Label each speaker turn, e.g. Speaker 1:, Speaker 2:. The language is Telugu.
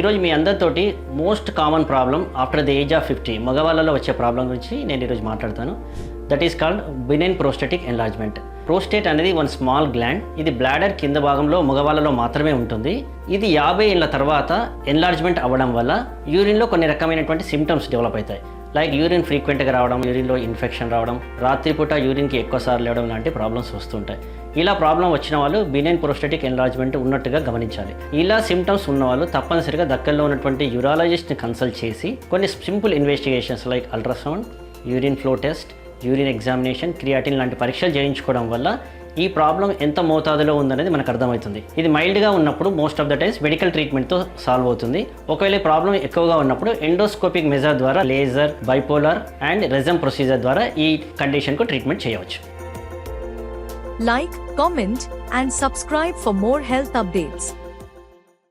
Speaker 1: ఈరోజు మీ అందరితోటి most common problem after the age of fifty మగవాళ్ళలో వచ్చే ప్రాబ్లం గురించి నేను ఈరోజు మాట్లాడతాను. That is called benign prostatic enlargement prostate అనేది వన్ స్మాల్ గ్లాండ్ ఇది బ్లాడర్ కింద భాగంలో మగవాళ్ళలో మాత్రమే ఉంటుంది. ఇది యాభై ఏళ్ళ తర్వాత ఎన్లార్జ్మెంట్ అవ్వడం వల్ల యూరిన్లో కొన్ని రకమైనటువంటి సిమ్టమ్స్ డెవలప్ అవుతాయి. లైక్ యూరిన్ ఫ్రీక్వెంట్గా రావడం యూరిన్లో ఇన్ఫెక్షన్ రావడం రాత్రిపూట యూరిన్కి ఎక్కువసార్లు లేవడం లాంటి ప్రాబ్లమ్స్ వస్తుంటాయి. ఇలా ప్రాబ్లం వచ్చిన వాళ్ళు బినైన్ ప్రోస్టెటిక్ ఎన్లార్జ్మెంట్ ఉన్నట్టుగా గమనించాలి. ఇలా సిమ్టమ్స్ ఉన్న వాళ్ళు తప్పనిసరిగా దగ్గరలో ఉన్నటువంటి యూరాలజిస్ట్ని కన్సల్ట్ చేసి కొన్ని simple investigations like ultrasound urine flow test urine examination creatinine లాంటి పరీక్షలు చేయించుకోవడం వల్ల ఈ ప్రాబ్లం ఎంత మోతాదులో ఉందనేది మనకు అర్థమవుతుంది. ఇది మైల్డ్గా ఉన్నప్పుడు most of the times medical ట్రీట్మెంట్తో solve అవుతుంది. ఒకవేళ ప్రాబ్లం ఎక్కువగా ఉన్నప్పుడు ఎండోస్కోపిక్ మెజర్ ద్వారా laser bipolar and Rezum procedure ద్వారా ఈ కండిషన్కు ట్రీట్మెంట్ చేయవచ్చు.
Speaker 2: Like comment and subscribe for more health updates